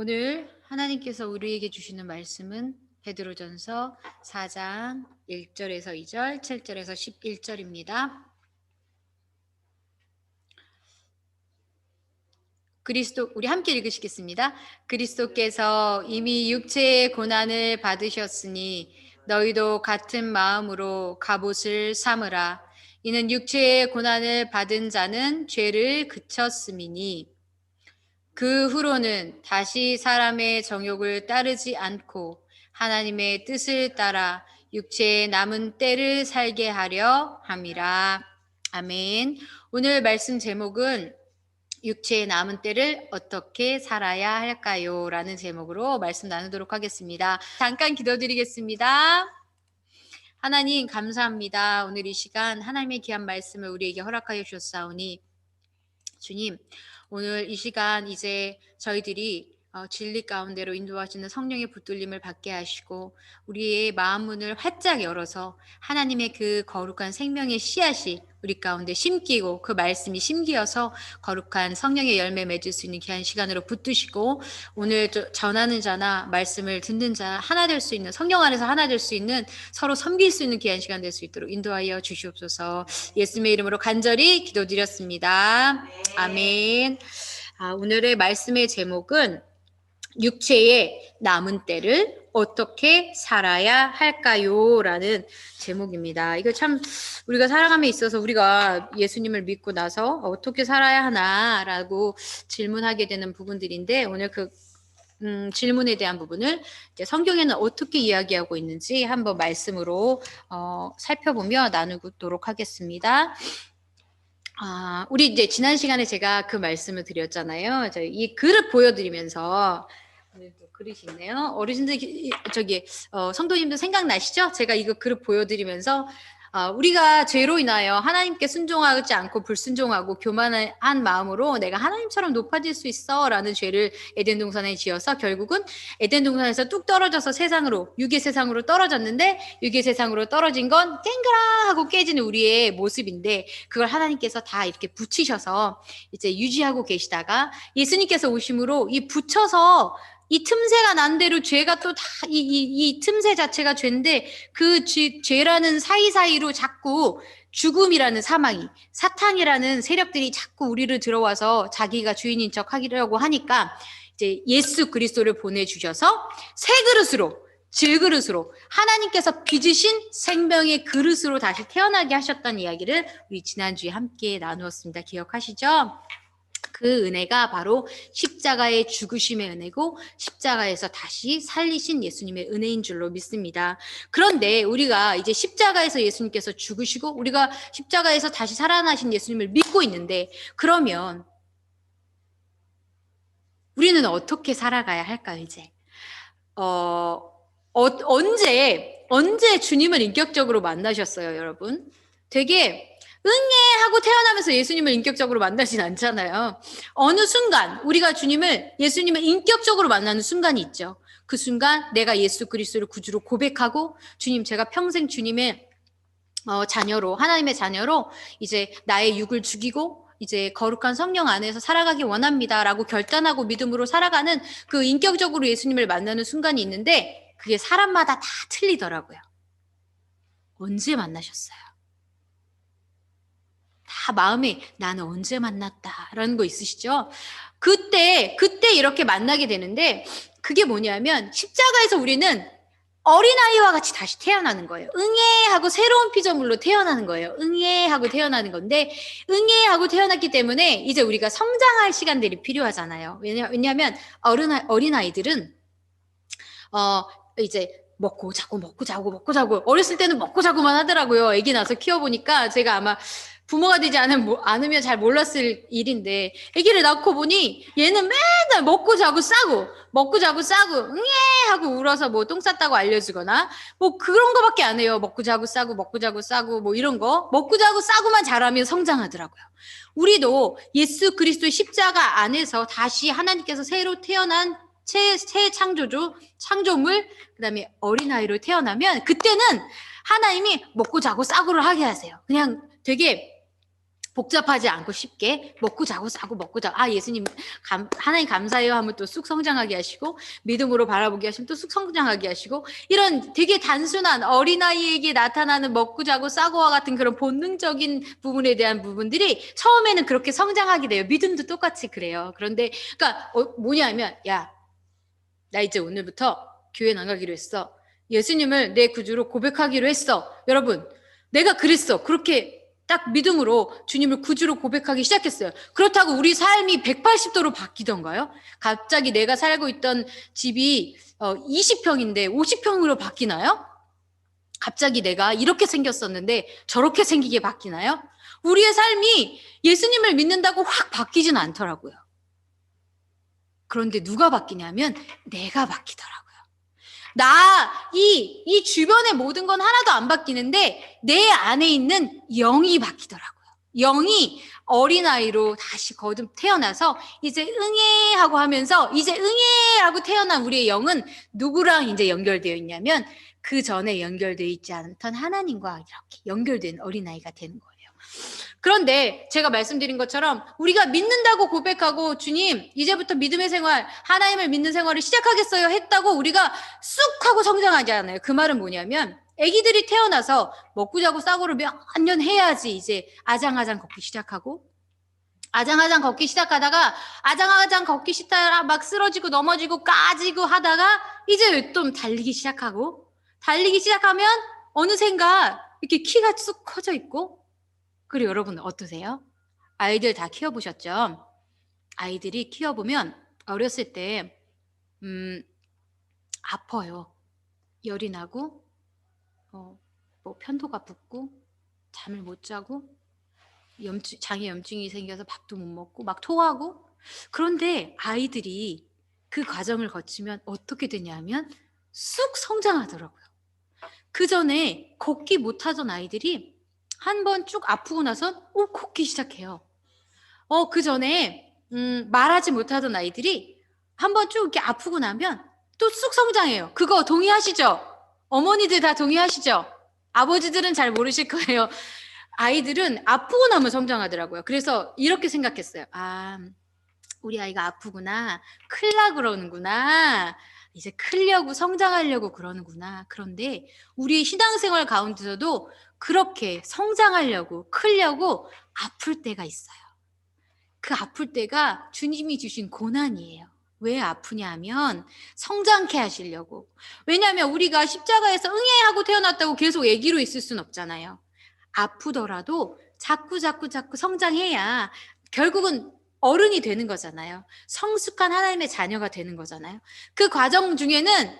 오늘 하나님께서 우리에게 주시는 말씀은 베드로전서 4장 1절에서 2절, 7절에서 11절입니다. 그리스도 우리 함께 읽으시겠습니다. 그리스도께서 이미 육체의 고난을 받으셨으니 너희도 같은 마음으로 갑옷을 삼으라. 이는 육체의 고난을 받은 자는 죄를 그쳤음이니 그 후로는 다시 사람의 정욕을 따르지 않고 하나님의 뜻을 따라 육체의 남은 때를 살게 하려 함이라. 아멘. 오늘 말씀 제목은 육체의 남은 때를 어떻게 살아야 할까요? 라는 제목으로 말씀 나누도록 하겠습니다. 잠깐 기도드리겠습니다. 하나님 감사합니다. 오늘 이 시간 하나님의 귀한 말씀을 우리에게 허락하여 주셨사오니 주님 오늘 이 시간 이제 저희들이 어, 진리 가운데로 인도하시는 성령의 붙들림을 받게 하시고 우리의 마음 문을 활짝 열어서 하나님의 그 거룩한 생명의 씨앗이 우리 가운데 심기고 그 말씀이 심기어서 거룩한 성령의 열매 맺을 수 있는 귀한 시간으로 붙드시고 오늘 전하는 자나 말씀을 듣는 자 하나 될 수 있는 성령 안에서 하나 될 수 있는 서로 섬길 수 있는 귀한 시간 될 수 있도록 인도하여 주시옵소서 예수님의 이름으로 간절히 기도드렸습니다. 아멘. 아, 오늘의 말씀의 제목은 육체의 남은 때를 어떻게 살아야 할까요? 라는 제목입니다. 이거 참 우리가 살아감에 있어서 우리가 예수님을 믿고 나서 어떻게 살아야 하나라고 질문하게 되는 부분들인데 오늘 그 음, 질문에 대한 부분을 성경에는 어떻게 이야기하고 있는지 한번 말씀으로 어, 살펴보며 나누도록 하겠습니다. 아, 우리 이제 지난 시간에 제가 그 말씀을 드렸잖아요. 이 글을 보여드리면서 그릇이 있네요. 어르신들 저기 어, 성도님들 생각나시죠? 제가 이거 그릇 보여드리면서 어, 우리가 죄로 인하여 하나님께 순종하지 않고 불순종하고 교만한 마음으로 내가 하나님처럼 높아질 수 있어라는 죄를 에덴 동산에 지어서 결국은 에덴 동산에서 뚝 떨어져서 세상으로 육의 세상으로 떨어졌는데 육의 세상으로 떨어진 건 땡그라 하고 깨지는 우리의 모습인데 그걸 하나님께서 다 이렇게 붙이셔서 이제 유지하고 계시다가 예수님께서 오심으로 이 붙여서 이 틈새가 난 대로 죄가 또 다 이 이 이 틈새 자체가 죄인데 그 죄, 죄라는 사이사이로 자꾸 죽음이라는 사망이 사탄이라는 세력들이 자꾸 우리를 들어와서 자기가 주인인 척 하려고 하니까 이제 예수 그리스도를 보내 주셔서 새 그릇으로 질그릇으로 하나님께서 빚으신 생명의 그릇으로 다시 태어나게 하셨던 이야기를 우리 지난주에 함께 나누었습니다. 기억하시죠? 그 은혜가 바로 십자가의 죽으심의 은혜고 십자가에서 다시 살리신 예수님의 은혜인 줄로 믿습니다. 그런데 우리가 이제 십자가에서 예수님께서 죽으시고 우리가 십자가에서 다시 살아나신 예수님을 믿고 있는데 그러면 우리는 어떻게 살아가야 할까요, 이제? 어, 어 언제 언제 주님을 인격적으로 만나셨어요, 여러분? 되게 응애 하고 태어나면서 예수님을 인격적으로 만나진 않잖아요. 어느 순간 우리가 주님을 예수님을 인격적으로 만나는 순간이 있죠. 그 순간 내가 예수 그리스도를 구주로 고백하고 주님 제가 평생 주님의 어, 자녀로 하나님의 자녀로 이제 나의 육을 죽이고 이제 거룩한 성령 안에서 살아가기 원합니다라고 결단하고 믿음으로 살아가는 그 인격적으로 예수님을 만나는 순간이 있는데 그게 사람마다 다 틀리더라고요. 언제 만나셨어요? 다 마음에 나는 언제 만났다라는 거 있으시죠? 그때 그때 이렇게 만나게 되는데 그게 뭐냐면 십자가에서 우리는 어린아이와 같이 다시 태어나는 거예요. 응애 하고 새로운 피조물로 태어나는 거예요. 응애 하고 태어나는 건데 응애 하고 태어났기 때문에 이제 우리가 성장할 시간들이 필요하잖아요. 왜냐, 왜냐하면 어린, 어린아이들은 어 이제 먹고 자고 먹고 자고 먹고 자고 어렸을 때는 먹고 자고만 하더라고요. 아기 나서 키워보니까 제가 아마 부모가 되지 않으면, 잘 몰랐을 일인데 아기를 낳고 보니 얘는 맨날 먹고 자고 싸고 먹고 자고 싸고 응애 하고 울어서 뭐 똥 쌌다고 알려주거나 뭐 그런 거밖에 안 해요. 먹고 자고 싸고 먹고 자고 싸고 뭐 이런 거 먹고 자고 싸고만 잘하면 성장하더라고요. 우리도 예수 그리스도의 십자가 안에서 다시 하나님께서 새로 태어난 새, 새 창조주, 창조물, 그 다음에 어린아이로 태어나면 그때는 하나님이 먹고 자고 싸고를 하게 하세요. 그냥 되게 복잡하지 않고 쉽게 먹고 자고 싸고 먹고 자고. 아 예수님 감, 하나님 감사해요 하면 또 쑥 성장하게 하시고 믿음으로 바라보게 하시면 또 쑥 성장하게 하시고 이런 되게 단순한 어린아이에게 나타나는 먹고 자고 싸고와 같은 그런 본능적인 부분에 대한 부분들이 처음에는 그렇게 성장하게 돼요. 믿음도 똑같이 그래요. 그런데 그러니까 어, 뭐냐면 야 나 이제 오늘부터 교회 나가기로 했어. 예수님을 내 구주로 고백하기로 했어. 여러분 내가 그랬어. 그렇게 딱 믿음으로 주님을 구주로 고백하기 시작했어요. 그렇다고 우리 삶이 180도로 바뀌던가요? 갑자기 내가 살고 있던 집이 20평인데 50평으로 바뀌나요? 갑자기 내가 이렇게 생겼었는데 저렇게 생기게 바뀌나요? 우리의 삶이 예수님을 믿는다고 확 바뀌진 않더라고요. 그런데 누가 바뀌냐면 내가 바뀌더라고요. 나, 이, 이 주변의 모든 건 하나도 안 바뀌는데 내 안에 있는 영이 바뀌더라고요. 영이 어린아이로 다시 거듭 태어나서 이제 응애 하고 하면서 이제 응애 하고 태어난 우리의 영은 누구랑 이제 연결되어 있냐면 그 전에 연결되어 있지 않던 하나님과 이렇게 연결된 어린아이가 되는 거예요. 그런데 제가 말씀드린 것처럼 우리가 믿는다고 고백하고 주님 이제부터 믿음의 생활 하나님을 믿는 생활을 시작하겠어요 했다고 우리가 쑥 하고 성장하지 않아요. 그 말은 뭐냐면 아기들이 태어나서 먹고 자고 싸고를 몇 년 해야지 이제 아장아장 걷기 시작하고 아장아장 걷기 시작하다가 아장아장 걷기 시작하다가 막 쓰러지고 넘어지고 까지고 하다가 이제 좀 달리기 시작하고 달리기 시작하면 어느샌가 이렇게 키가 쑥 커져 있고 그리고 여러분 어떠세요? 아이들 다 키워보셨죠? 아이들이 키워보면 어렸을 때, 음, 아파요. 열이 나고, 어, 뭐 편도가 붓고, 잠을 못 자고, 염증, 장에 염증이 생겨서 밥도 못 먹고, 막 토하고. 그런데 아이들이 그 과정을 거치면 어떻게 되냐면 쑥 성장하더라고요. 그 전에 걷기 못하던 아이들이 한 번 쭉 아프고 나선 오 걷기 시작해요. 어 그 전에 음, 말하지 못하던 아이들이 한 번 쭉 이렇게 아프고 나면 또 쑥 성장해요. 그거 동의하시죠? 어머니들 다 동의하시죠? 아버지들은 잘 모르실 거예요. 아이들은 아프고 나면 성장하더라고요. 그래서 이렇게 생각했어요. 아, 우리 아이가 아프구나. 클라 그러는구나. 이제 크려고 성장하려고 그러는구나. 그런데 우리 신앙생활 가운데서도 그렇게 성장하려고 크려고 아플 때가 있어요. 그 아플 때가 주님이 주신 고난이에요. 왜 아프냐 하면 성장케 하시려고. 왜냐하면 우리가 십자가에서 응애하고 태어났다고 계속 애기로 있을 순 없잖아요. 아프더라도 자꾸 자꾸 자꾸 성장해야 결국은 어른이 되는 거잖아요. 성숙한 하나님의 자녀가 되는 거잖아요. 그 과정 중에는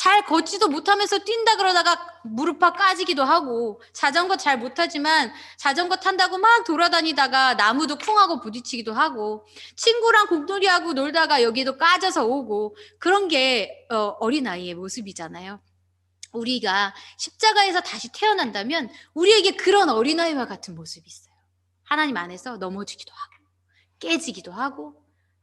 잘 걷지도 못하면서 뛴다 그러다가 무릎팍 까지기도 하고 자전거 잘 못하지만 자전거 탄다고 막 돌아다니다가 나무도 쿵하고 부딪히기도 하고 친구랑 공놀이하고 놀다가 여기도 까져서 오고 그런 게 어, 어린아이의 모습이잖아요. 우리가 십자가에서 다시 태어난다면 우리에게 그런 어린아이와 같은 모습이 있어요. 하나님 안에서 넘어지기도 하고 깨지기도 하고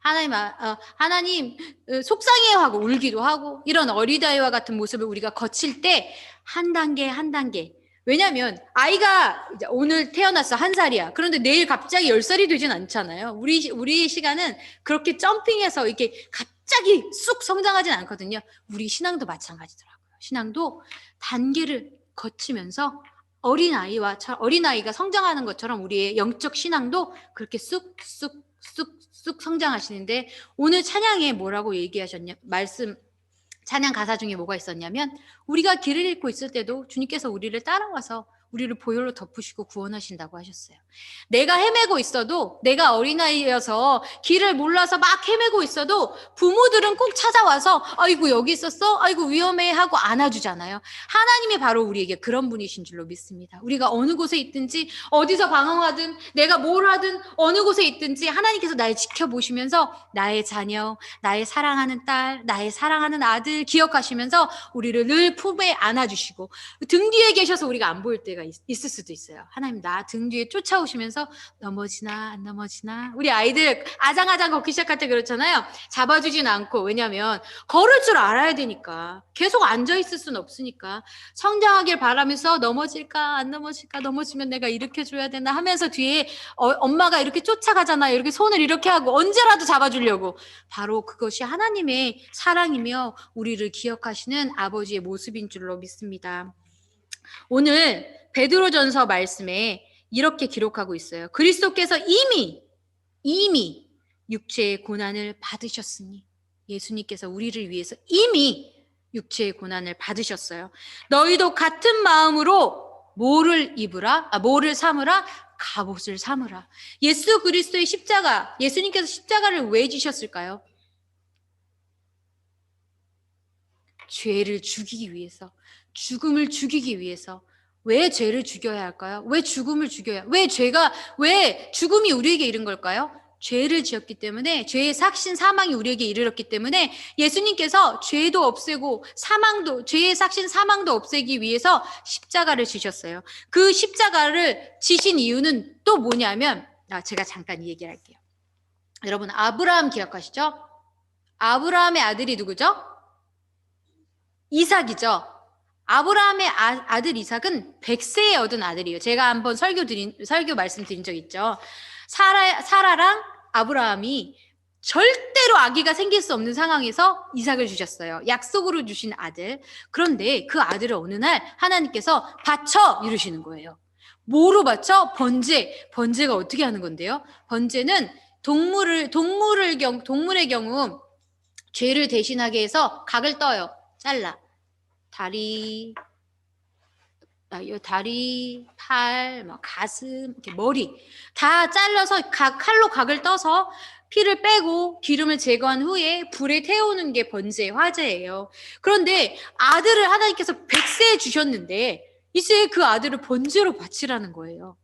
하나님 어, 하나님 속상해요 하고 울기도 하고 이런 어리다이와 같은 모습을 우리가 거칠 때 한 단계 한 단계. 왜냐하면 아이가 오늘 태어났어 한 살이야. 그런데 내일 갑자기 열 살이 되진 않잖아요. 우리 우리 시간은 그렇게 점핑해서 이렇게 갑자기 쑥 성장하진 않거든요. 우리 신앙도 마찬가지더라고요. 신앙도 단계를 거치면서 어린 아이와 어린 아이가 성장하는 것처럼 우리의 영적 신앙도 그렇게 쑥쑥 쑥쑥 성장하시는데 오늘 찬양에 뭐라고 얘기하셨냐 말씀 찬양 가사 중에 뭐가 있었냐면 우리가 길을 잃고 있을 때도 주님께서 우리를 따라와서 우리를 보혈로 덮으시고 구원하신다고 하셨어요. 내가 헤매고 있어도 내가 어린아이여서 길을 몰라서 막 헤매고 있어도 부모들은 꼭 찾아와서 아이고 여기 있었어? 아이고 위험해 하고 안아주잖아요. 하나님이 바로 우리에게 그런 분이신 줄로 믿습니다. 우리가 어느 곳에 있든지 어디서 방황하든 내가 뭘 하든 어느 곳에 있든지 하나님께서 날 지켜보시면서 나의 자녀, 나의 사랑하는 딸, 나의 사랑하는 아들 기억하시면서 우리를 늘 품에 안아주시고 등 뒤에 계셔서 우리가 안 보일 때 때가 있, 있을 수도 있어요. 하나님 나 등 뒤에 쫓아오시면서 넘어지나 안 넘어지나 우리 아이들 아장아장 걷기 시작할 때 그렇잖아요. 잡아주진 않고 왜냐하면 걸을 줄 알아야 되니까 계속 앉아 있을 수는 없으니까 성장하길 바라면서 넘어질까 안 넘어질까 넘어지면 내가 일으켜 줘야 되나 하면서 뒤에 어, 엄마가 이렇게 쫓아가잖아요. 이렇게 손을 이렇게 하고 언제라도 잡아주려고 바로 그것이 하나님의 사랑이며 우리를 기억하시는 아버지의 모습인 줄로 믿습니다. 오늘 베드로전서 말씀에 이렇게 기록하고 있어요. 그리스도께서 이미 이미 육체의 고난을 받으셨으니 예수님께서 우리를 위해서 이미 육체의 고난을 받으셨어요. 너희도 같은 마음으로 뭐를 입으라? 아, 뭐를 삼으라? 갑옷을 삼으라. 예수 그리스도의 십자가, 예수님께서 십자가를 왜 지셨을까요? 죄를 죽이기 위해서, 죽음을 죽이기 위해서. 왜 죄를 죽여야 할까요? 왜 죽음을 죽여야? 왜 죄가 왜 죽음이 우리에게 이른 걸까요? 죄를 지었기 때문에 죄의 삭신 사망이 우리에게 이르렀기 때문에 예수님께서 죄도 없애고 사망도 죄의 삭신 사망도 없애기 위해서 십자가를 지셨어요. 그 십자가를 지신 이유는 또 뭐냐면 아, 제가 잠깐 이 얘기를 할게요. 여러분 아브라함 기억하시죠? 아브라함의 아들이 누구죠? 이삭이죠. 아브라함의 아, 들 이삭은 100세에 얻은 아들이에요. 제가 한번 설교 드린 설교 말씀드린 적 있죠. 사라 사라랑 아브라함이 절대로 아기가 생길 수 없는 상황에서 이삭을 주셨어요. 약속으로 주신 아들. 그런데 그 아들을 어느 날 하나님께서 바쳐 이루시는 거예요. 뭐로 바쳐? 번제. 번제가 어떻게 하는 건데요? 번제는 동물을 동물을 경 동물의 경우 죄를 대신하게 해서 각을 떠요. 잘라. 다리, 아, 요 다리, 팔, 뭐 가슴, 이렇게 머리 다 잘라서 각 칼로 각을 떠서 피를 빼고 기름을 제거한 후에 불에 태우는 게 번제 화제예요. 그런데 아들을 하나님께서 백세에 주셨는데 이제 그 아들을 번제로 바치라는 거예요.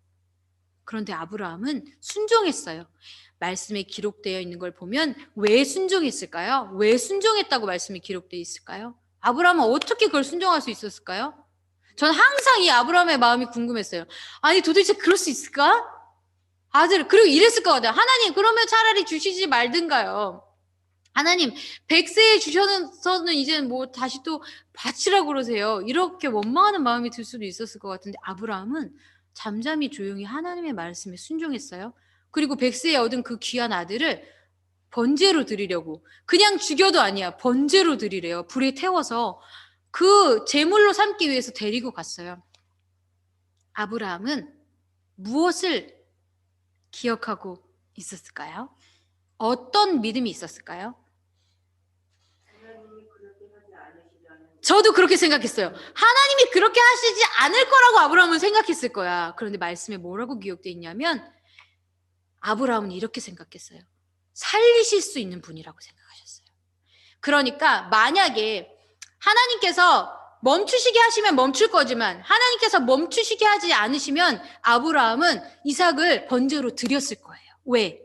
그런데 아브라함은 순종했어요. 말씀에 기록되어 있는 걸 보면 왜 순종했을까요? 왜 순종했다고 말씀이 기록되어 있을까요? 아브라함은 어떻게 그걸 순종할 수 있었을까요? 저는 항상 이 아브라함의 마음이 궁금했어요. 아니 도대체 그럴 수 있을까? 아들 그리고 이랬을 것 같아요. 하나님 그러면 차라리 주시지 말든가요. 하나님 백세에 주셔서는 이제는 뭐 다시 또 바치라고 그러세요. 이렇게 원망하는 마음이 들 수도 있었을 것 같은데 아브라함은 잠잠히 조용히 하나님의 말씀에 순종했어요. 그리고 백세에 얻은 그 귀한 아들을 번제로 드리려고 그냥 죽여도 아니야 번제로 드리래요 불에 태워서 그 제물로 삼기 위해서 데리고 갔어요 아브라함은 무엇을 기억하고 있었을까요? 어떤 믿음이 있었을까요? 저도 그렇게 생각했어요. 하나님이 그렇게 하시지 않을 거라고 아브라함은 생각했을 거야. 그런데 말씀에 뭐라고 기록되어 있냐면 아브라함은 이렇게 생각했어요. 살리실 수 있는 분이라고 생각하셨어요. 그러니까 만약에 하나님께서 멈추시게 하시면 멈출 거지만 하나님께서 멈추시게 하지 않으시면 아브라함은 이삭을 번제로 드렸을 거예요. 왜?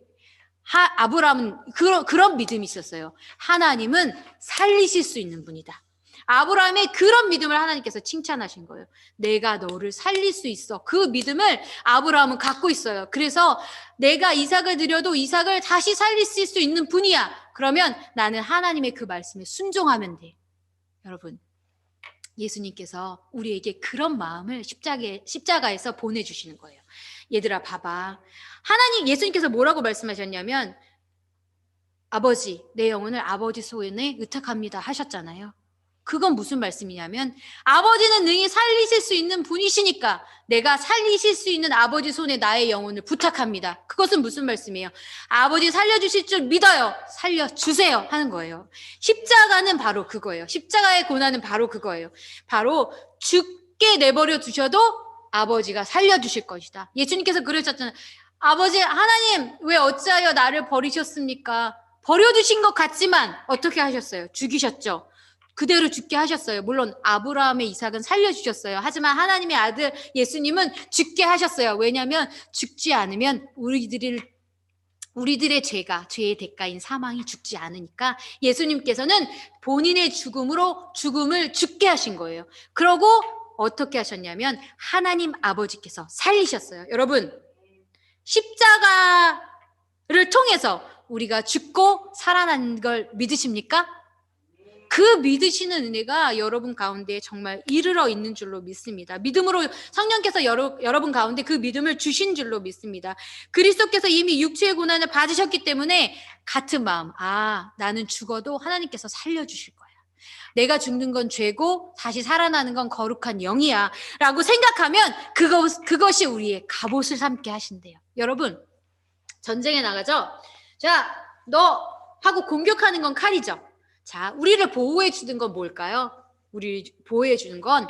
하, 아브라함은 그런, 그런 믿음이 있었어요. 하나님은 살리실 수 있는 분이다. 아브라함의 그런 믿음을 하나님께서 칭찬하신 거예요. 내가 너를 살릴 수 있어. 그 믿음을 아브라함은 갖고 있어요. 그래서 내가 이삭을 드려도 이삭을 다시 살릴 수 있는 분이야. 그러면 나는 하나님의 그 말씀에 순종하면 돼. 여러분, 예수님께서 우리에게 그런 마음을 십자가에, 십자가에서 보내주시는 거예요. 얘들아, 봐봐. 하나님, 예수님께서 뭐라고 말씀하셨냐면, 아버지, 내 영혼을 아버지 소원에 의탁합니다 하셨잖아요. 그건 무슨 말씀이냐면 아버지는 능히 살리실 수 있는 분이시니까 내가 살리실 수 있는 아버지 손에 나의 영혼을 부탁합니다. 그것은 무슨 말씀이에요? 아버지 살려주실 줄 믿어요. 살려주세요. 하는 거예요. 십자가는 바로 그거예요. 십자가의 고난은 바로 그거예요. 바로 죽게 내버려 두셔도 아버지가 살려주실 것이다. 예수님께서 그러셨잖아요. 아버지, 하나님, 왜 어찌하여 나를 버리셨습니까? 버려두신 것 같지만 어떻게 하셨어요? 죽이셨죠. 그대로 죽게 하셨어요. 물론 아브라함의 이삭은 살려주셨어요. 하지만 하나님의 아들 예수님은 죽게 하셨어요. 왜냐하면 죽지 않으면 우리들을 우리들의 죄가 죄의 대가인 사망이 죽지 않으니까 예수님께서는 본인의 죽음으로 죽음을 죽게 하신 거예요. 그러고 어떻게 하셨냐면 하나님 아버지께서 살리셨어요. 여러분, 십자가를 통해서 우리가 죽고 살아난 걸 믿으십니까? 그 믿으시는 은혜가 여러분 가운데 정말 이르러 있는 줄로 믿습니다. 믿음으로 성령께서 여러, 여러분 가운데 그 믿음을 주신 줄로 믿습니다. 그리스도께서 이미 육체의 고난을 받으셨기 때문에 같은 마음, 아, 나는 죽어도 하나님께서 살려주실 거야. 내가 죽는 건 죄고 다시 살아나는 건 거룩한 영이야. 라고 생각하면 그것, 그것이 우리의 갑옷을 삼게 하신대요. 여러분, 전쟁에 나가죠? 자, 너 하고 공격하는 건 칼이죠? 자, 우리를 보호해 주는 건 뭘까요? 우리 보호해 주는 건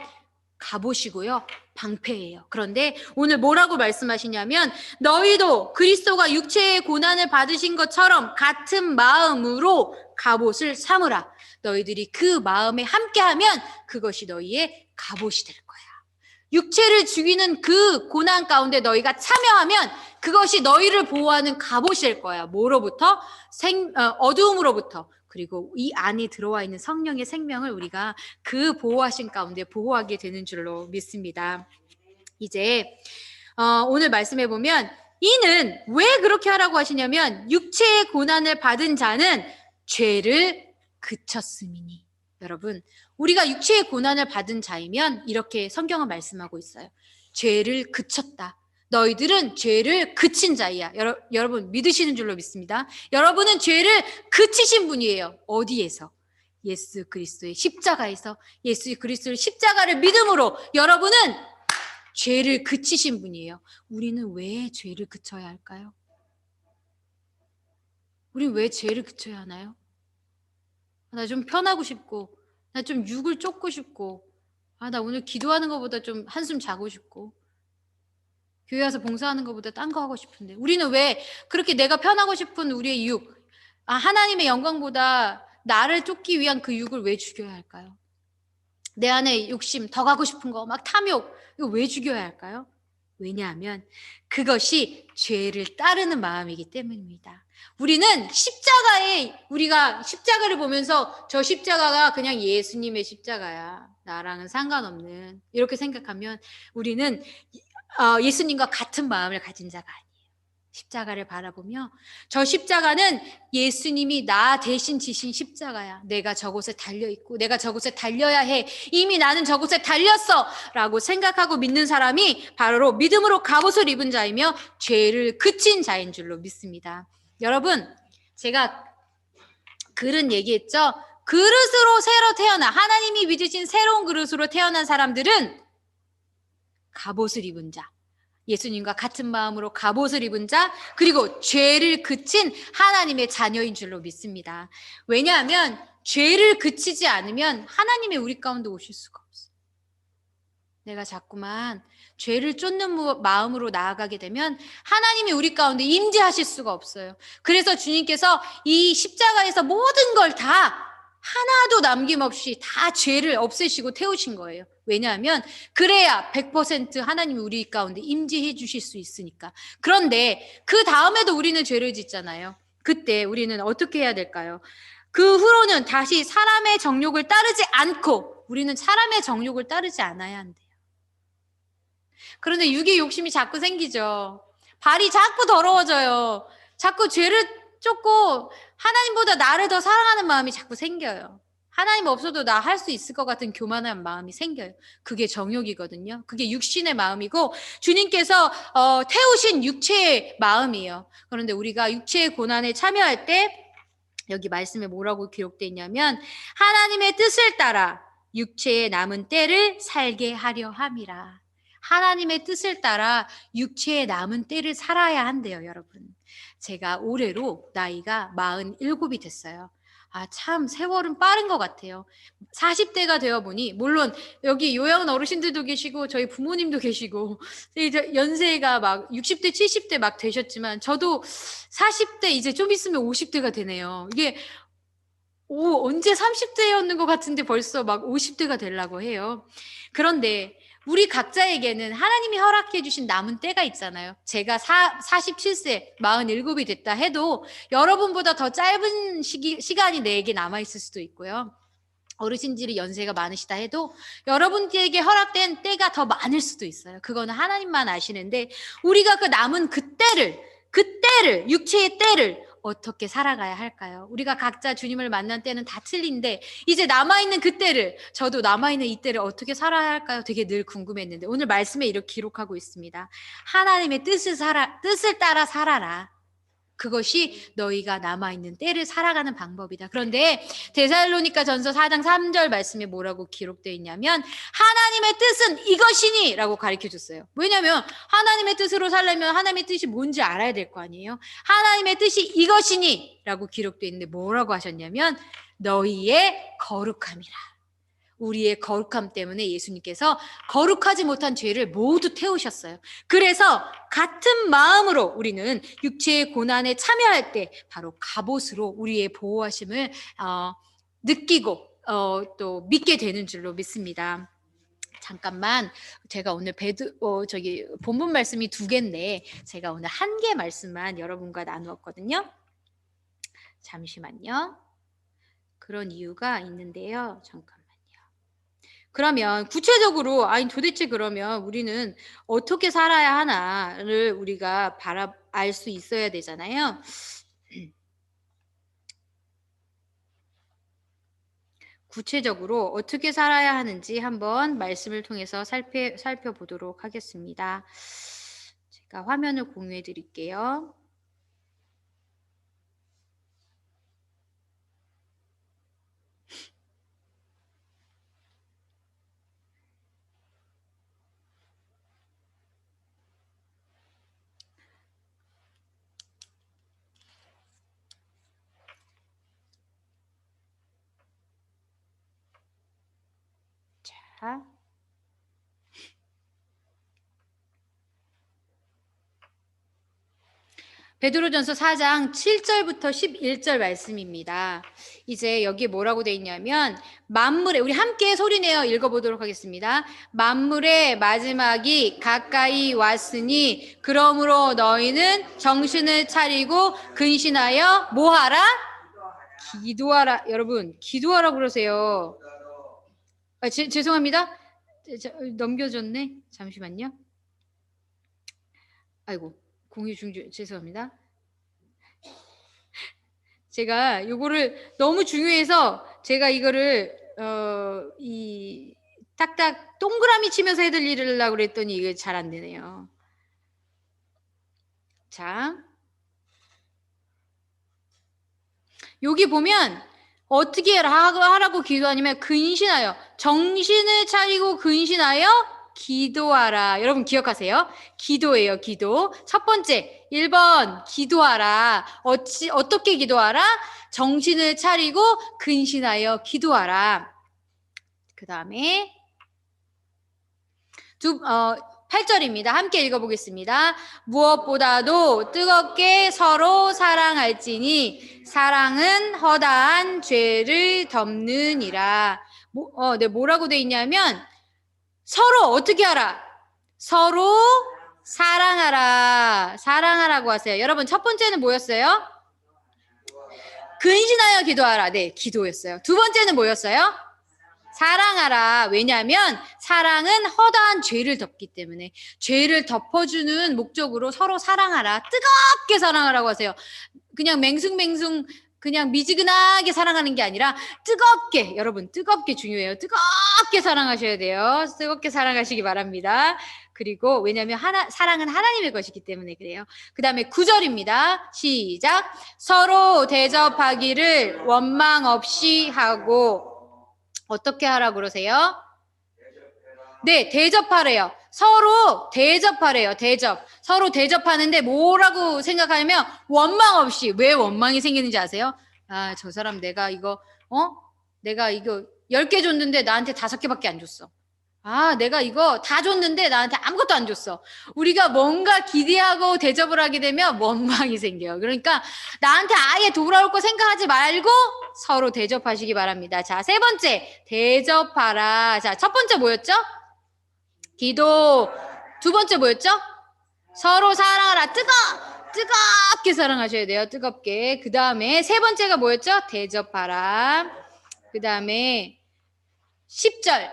갑옷이고요. 방패예요. 그런데 오늘 뭐라고 말씀하시냐면 너희도 그리스도가 육체의 고난을 받으신 것처럼 같은 마음으로 갑옷을 삼으라. 너희들이 그 마음에 함께하면 그것이 너희의 갑옷이 될 거야. 육체를 죽이는 그 고난 가운데 너희가 참여하면 그것이 너희를 보호하는 갑옷이 될 거야. 뭐로부터? 생, 어, 어두움으로부터. 그리고 이 안에 들어와 있는 성령의 생명을 우리가 그 보호하신 가운데 보호하게 되는 줄로 믿습니다. 이제 어, 오늘 말씀해 보면 이는 왜 그렇게 하라고 하시냐면 육체의 고난을 받은 자는 죄를 그쳤음이니 여러분 우리가 육체의 고난을 받은 자이면 이렇게 성경은 말씀하고 있어요. 죄를 그쳤다. 너희들은 죄를 그친 자이야. 여러, 여러분 믿으시는 줄로 믿습니다. 여러분은 죄를 그치신 분이에요. 어디에서? 예수 그리스도의 십자가에서 예수 그리스도의 십자가를 믿음으로 여러분은 죄를 그치신 분이에요. 우리는 왜 죄를 그쳐야 할까요? 우리 왜 죄를 그쳐야 하나요? 나 좀 편하고 싶고, 나 좀 육을 쫓고 싶고, 아, 나 오늘 기도하는 것보다 좀 한숨 자고 싶고, 교회 와서 봉사하는 것보다 딴 거 하고 싶은데, 우리는 왜 그렇게 내가 편하고 싶은 우리의 육, 아, 하나님의 영광보다 나를 쫓기 위한 그 육을 왜 죽여야 할까요? 내 안에 욕심, 더 가고 싶은 거, 막 탐욕, 이거 왜 죽여야 할까요? 왜냐하면 그것이 죄를 따르는 마음이기 때문입니다. 우리는 십자가에 우리가 십자가를 보면서 저 십자가가 그냥 예수님의 십자가야. 나랑은 상관없는 이렇게 생각하면 우리는 어, 예수님과 같은 마음을 가진 자가 아니에요. 십자가를 바라보며 저 십자가는 예수님이 나 대신 지신 십자가야. 내가 저곳에 달려 있고 내가 저곳에 달려야 해. 이미 나는 저곳에 달렸어라고 생각하고 믿는 사람이 바로 믿음으로 갑옷을 입은 자이며 죄를 그친 자인 줄로 믿습니다. 여러분, 제가 글은 얘기했죠. 그릇으로 새로 태어나 하나님이 믿으신 새로운 그릇으로 태어난 사람들은 갑옷을 입은 자. 예수님과 같은 마음으로 갑옷을 입은 자, 그리고 죄를 그친 하나님의 자녀인 줄로 믿습니다. 왜냐하면 죄를 그치지 않으면 하나님의 우리 가운데 오실 수가 없어요. 내가 자꾸만 죄를 쫓는 마음으로 나아가게 되면 하나님이 우리 가운데 임재하실 수가 없어요. 그래서 주님께서 이 십자가에서 모든 걸다 하나도 남김없이 다 죄를 없애시고 태우신 거예요. 왜냐하면 그래야 100% 하나님이 우리 가운데 임재해 주실 수 있으니까. 그런데 그 다음에도 우리는 죄를 짓잖아요. 그때 우리는 어떻게 해야 될까요? 그 후로는 다시 사람의 정욕을 따르지 않고 우리는 사람의 정욕을 따르지 않아야 한대요. 그런데 육의 욕심이 자꾸 생기죠. 발이 자꾸 더러워져요. 자꾸 죄를 쫓고 하나님보다 나를 더 사랑하는 마음이 자꾸 생겨요. 하나님 없어도 나 할 수 있을 것 같은 교만한 마음이 생겨요. 그게 정욕이거든요. 그게 육신의 마음이고 주님께서 어, 태우신 육체의 마음이에요. 그런데 우리가 육체의 고난에 참여할 때 여기 말씀에 뭐라고 기록되어 있냐면 하나님의 뜻을 따라 육체의 남은 때를 살게 하려 함이라. 하나님의 뜻을 따라 육체의 남은 때를 살아야 한대요, 여러분. 제가 올해로 나이가 47이 됐어요. 아, 참, 세월은 빠른 것 같아요. 40대가 되어 보니, 물론 여기 요양원 어르신들도 계시고, 저희 부모님도 계시고, 이제 연세가 막 60대, 70대 막 되셨지만, 저도 40대 이제 좀 있으면 50대가 되네요. 이게, 오, 언제 30대였는 것 같은데 벌써 막 50대가 되려고 해요. 그런데 우리 각자에게는 하나님이 허락해 주신 남은 때가 있잖아요. 제가 사, 47세, 47이 됐다 해도 여러분보다 더 짧은 시기, 시간이 내게 남아 있을 수도 있고요. 어르신들이 연세가 많으시다 해도 여러분들에게 허락된 때가 더 많을 수도 있어요. 그거는 하나님만 아시는데 우리가 그 남은 그 때를 그 때를 육체의 때를 어떻게 살아가야 할까요? 우리가 각자 주님을 만난 때는 다 틀린데 이제 남아 있는 그 때를 저도 남아 있는 이 때를 어떻게 살아야 할까요? 되게 늘 궁금했는데 오늘 말씀에 이렇게 기록하고 있습니다. 하나님의 뜻을 살아 뜻을 따라 살아라. 그것이 너희가 남아있는 때를 살아가는 방법이다. 그런데 데살로니가 전서 4장 3절 말씀에 뭐라고 기록되어 있냐면 하나님의 뜻은 이것이니 라고 가르쳐 줬어요. 왜냐하면 하나님의 뜻으로 살려면 하나님의 뜻이 뭔지 알아야 될 거 아니에요. 하나님의 뜻이 이것이니 라고 기록되어 있는데 뭐라고 하셨냐면 너희의 거룩함이라. 우리의 거룩함 때문에 예수님께서 거룩하지 못한 죄를 모두 태우셨어요. 그래서 같은 마음으로 우리는 육체의 고난에 참여할 때 바로 갑옷으로 우리의 보호하심을 어, 느끼고 어, 또 믿게 되는 줄로 믿습니다. 잠깐만 제가 오늘 배드 어, 저기 본문 말씀이 두 개인데 제가 오늘 한 개 말씀만 여러분과 나누었거든요. 잠시만요. 그런 이유가 있는데요. 잠깐. 그러면 구체적으로 아니 도대체 그러면 우리는 어떻게 살아야 하나를 우리가 바라 알 수 있어야 되잖아요. 구체적으로 어떻게 살아야 하는지 한번 말씀을 통해서 살펴, 살펴보도록 하겠습니다. 제가 화면을 공유해 드릴게요. 자. 베드로전서 4장 7절부터 11절 말씀입니다. 이제 여기에 뭐라고 돼 있냐면 만물의 우리 함께 소리내어 읽어보도록 하겠습니다. 만물의 마지막이 가까이 왔으니 그러므로 너희는 정신을 차리고 근신하여 뭐하라? 기도하라. 여러분 기도하라 그러세요. 아, 제, 죄송합니다. 자, 넘겨줬네. 잠시만요. 아이고, 공유 중지, 죄송합니다. 제가 요거를 너무 중요해서 제가 이거를, 어, 이, 딱딱 동그라미 치면서 해드리려고 그랬더니 이게 잘 안 되네요. 자. 여기 보면 어떻게 하라고 기도하냐면 근신하여 정신을 차리고 근신하여 기도하라. 여러분 기억하세요? 기도예요, 기도. 첫 번째, 1번 기도하라. 어찌 어떻게 기도하라? 정신을 차리고 근신하여 기도하라. 그다음에 두 어, 8절입니다. 함께 읽어보겠습니다. 무엇보다도 뜨겁게 서로 사랑할지니 사랑은 허다한 죄를 덮느니라. 뭐, 어, 네, 뭐라고 돼 있냐면 서로 어떻게 하라? 서로 사랑하라. 사랑하라고 하세요. 여러분 첫 번째는 뭐였어요? 근신하여 기도하라. 네, 기도였어요. 두 번째는 뭐였어요? 사랑하라. 왜냐하면 사랑은 허다한 죄를 덮기 때문에 죄를 덮어주는 목적으로 서로 사랑하라. 뜨겁게 사랑하라고 하세요. 그냥 맹숭맹숭 그냥 미지근하게 사랑하는 게 아니라 뜨겁게 여러분 뜨겁게 중요해요. 뜨겁게 사랑하셔야 돼요. 뜨겁게 사랑하시기 바랍니다. 그리고 왜냐하면 하나, 사랑은 하나님의 것이기 때문에 그래요. 그 다음에 구절입니다 시작. 서로 대접하기를 원망 없이 하고 어떻게 하라고 그러세요? 네, 대접하래요. 서로 대접하래요. 대접. 서로 대접하는데 뭐라고 생각하냐면 원망 없이 왜 원망이 생기는지 아세요? 아, 저 사람 내가 이거 어? 내가 이거 10개 줬는데 나한테 5개밖에 안 줬어. 아, 내가 이거 다 줬는데 나한테 아무것도 안 줬어. 우리가 뭔가 기대하고 대접을 하게 되면 원망이 생겨요. 그러니까 나한테 아예 돌아올 거 생각하지 말고 서로 대접하시기 바랍니다. 자, 세 번째, 대접하라. 자, 첫 번째 뭐였죠? 기도. 두 번째 뭐였죠? 서로 사랑하라. 뜨거! 뜨겁게 사랑하셔야 돼요. 뜨겁게. 그 다음에 세 번째가 뭐였죠? 대접하라. 그 다음에 10절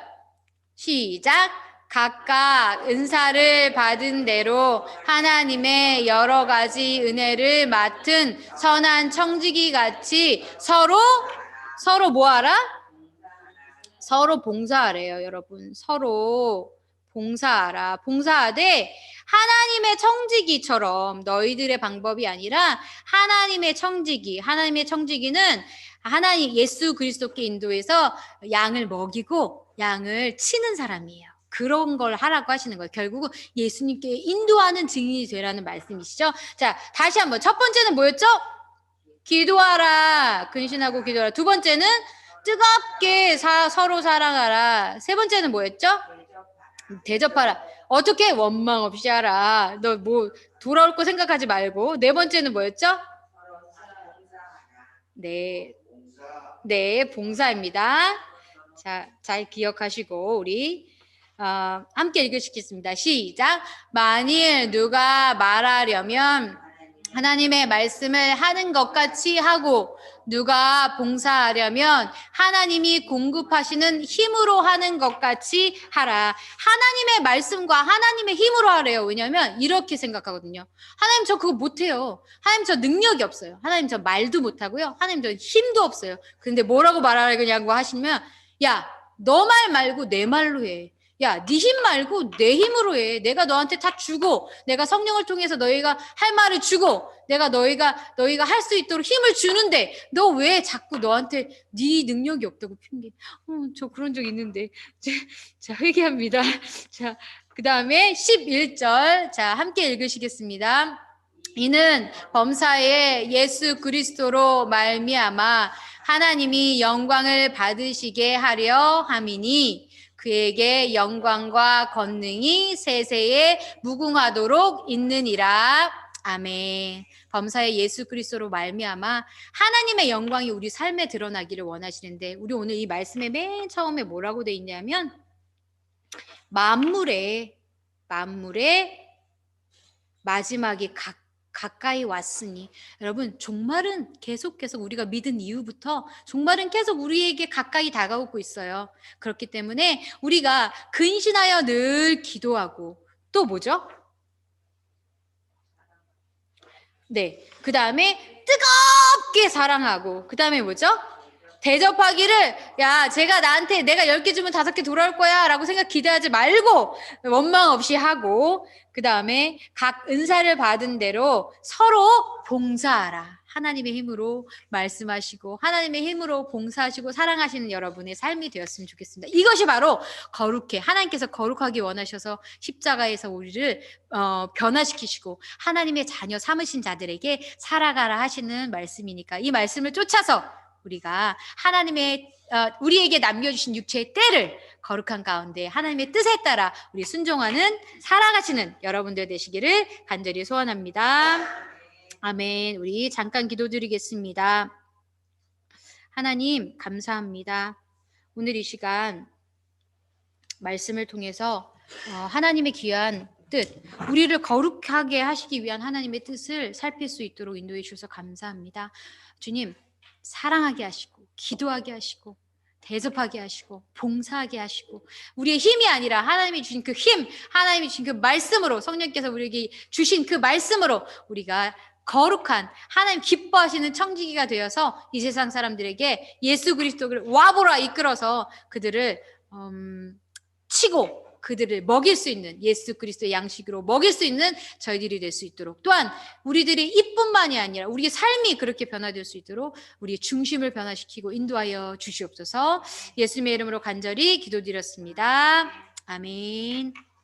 시작 각각 은사를 받은 대로 하나님의 여러 가지 은혜를 맡은 선한 청지기 같이 서로 서로 뭐하라? 서로 봉사하래요, 여러분. 서로 봉사하라. 봉사하되 하나님의 청지기처럼 너희들의 방법이 아니라 하나님의 청지기. 하나님의 청지기는 하나님 예수 그리스도께 인도해서 양을 먹이고 양을 치는 사람이에요. 그런 걸 하라고 하시는 거예요. 결국은 예수님께 인도하는 증인이 되라는 말씀이시죠. 자, 다시 한번. 첫 번째는 뭐였죠? 기도하라. 근신하고 기도하라. 두 번째는 뜨겁게 사- 서로 사랑하라. 세 번째는 뭐였죠? 대접하라. 어떻게 원망 없이 하라. 너 뭐 돌아올 거 생각하지 말고. 네 번째는 뭐였죠? 네. 네, 봉사입니다. 자, 잘 기억하시고 우리 어, 함께 읽으시겠습니다. 시작. 만일 누가 말하려면 하나님의 말씀을 하는 것 같이 하고 누가 봉사하려면 하나님이 공급하시는 힘으로 하는 것 같이 하라. 하나님의 말씀과 하나님의 힘으로 하래요. 왜냐하면 이렇게 생각하거든요. 하나님 저 그거 못해요. 하나님 저 능력이 없어요. 하나님 저 말도 못하고요. 하나님 저 힘도 없어요. 근데 뭐라고 말하려고 하시면 야, 너 말 말고 내 말로 해. 야, 네 힘 말고 내 힘으로 해. 내가 너한테 다 주고, 내가 성령을 통해서 너희가 할 말을 주고, 내가 너희가 너희가 할 수 있도록 힘을 주는데, 너 왜 자꾸 너한테 네 능력이 없다고 핑계? 어, 저 그런 적 있는데, 자, 자 회개합니다. 자, 그 다음에 11절, 자 함께 읽으시겠습니다. 이는 범사에 예수 그리스도로 말미암아 하나님이 영광을 받으시게 하려 함이니 그에게 영광과 권능이 세세에 무궁하도록 있느니라. 아멘. 범사의 예수 그리스도로 말미암아 하나님의 영광이 우리 삶에 드러나기를 원하시는데 우리 오늘 이 말씀의 맨 처음에 뭐라고 돼 있냐면 만물의 만물의 마지막이 각 가까이 왔으니 여러분 종말은 계속 계속 우리가 믿은 이후부터 종말은 계속 우리에게 가까이 다가오고 있어요. 그렇기 때문에 우리가 근신하여 늘 기도하고 또 뭐죠? 네. 그다음에 뜨겁게 사랑하고 그다음에 뭐죠? 대접하기를 야 제가 나한테 내가 10개 주면 5개 돌아올 거야 라고 생각 기대하지 말고 원망 없이 하고 그 다음에 각 은사를 받은 대로 서로 봉사하라. 하나님의 힘으로 말씀하시고 하나님의 힘으로 봉사하시고 사랑하시는 여러분의 삶이 되었으면 좋겠습니다. 이것이 바로 거룩해. 하나님께서 거룩하기 원하셔서 십자가에서 우리를 어, 변화시키시고 하나님의 자녀 삼으신 자들에게 살아가라 하시는 말씀이니까 이 말씀을 쫓아서 우리가 하나님의 어, 우리에게 남겨주신 육체의 때를 거룩한 가운데 하나님의 뜻에 따라 우리 순종하는 살아가시는 여러분들 되시기를 간절히 소원합니다. 아멘. 우리 잠깐 기도드리겠습니다. 하나님 감사합니다. 오늘 이 시간 말씀을 통해서 어, 하나님의 귀한 뜻, 우리를 거룩하게 하시기 위한 하나님의 뜻을 살필 수 있도록 인도해 주셔서 감사합니다. 주님, 사랑하게 하시고 기도하게 하시고 대접하게 하시고 봉사하게 하시고 우리의 힘이 아니라 하나님이 주신 그 힘, 하나님이 주신 그 말씀으로 성령께서 우리에게 주신 그 말씀으로 우리가 거룩한 하나님 기뻐하시는 청지기가 되어서 이 세상 사람들에게 예수 그리스도를 와보라 이끌어서 그들을 음, 치고 그들을 먹일 수 있는 예수 그리스도의 양식으로 먹일 수 있는 저희들이 될 수 있도록 또한 우리들의 이뿐만이 아니라 우리의 삶이 그렇게 변화될 수 있도록 우리의 중심을 변화시키고 인도하여 주시옵소서 예수님의 이름으로 간절히 기도드렸습니다. 아멘.